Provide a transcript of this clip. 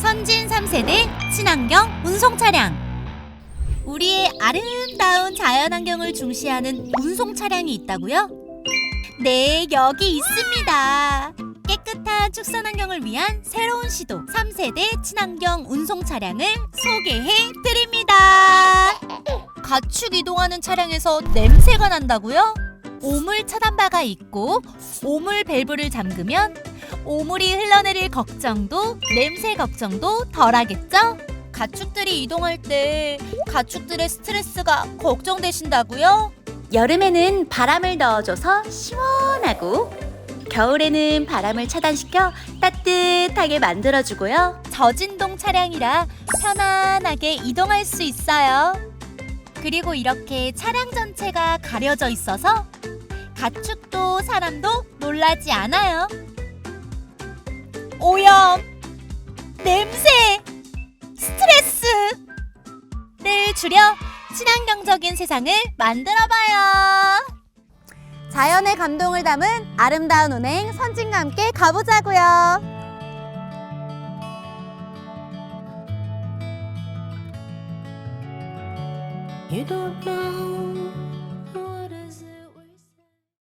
선진 3세대 친환경 운송 차량. 우리의 아름다운 자연환경을 중시하는 운송 차량이 있다고요? 네, 여기 있습니다. 깨끗한 축산 환경을 위한 새로운 시도 3세대 친환경 운송 차량을 소개해 드립니다. 가축 이동하는 차량에서 냄새가 난다고요? 오물 차단바가 있고 오물 밸브를 잠그면 오물이 흘러내릴 걱정도 냄새 걱정도 덜하겠죠? 가축들이 이동할 때 가축들의 스트레스가 걱정되신다고요? 여름에는 바람을 넣어줘서 시원하고 겨울에는 바람을 차단시켜 따뜻하게 만들어주고요. 저진동 차량이라 편안하게 이동할 수 있어요. 그리고 이렇게 차량 전체가 가려져 있어서 가축도 사람도 놀라지 않아요. 를 줄여 친환경적인 세상을 만들어봐요. 자연의 감동을 담은 아름다운 운행 선진과 함께 가보자고요. You don't know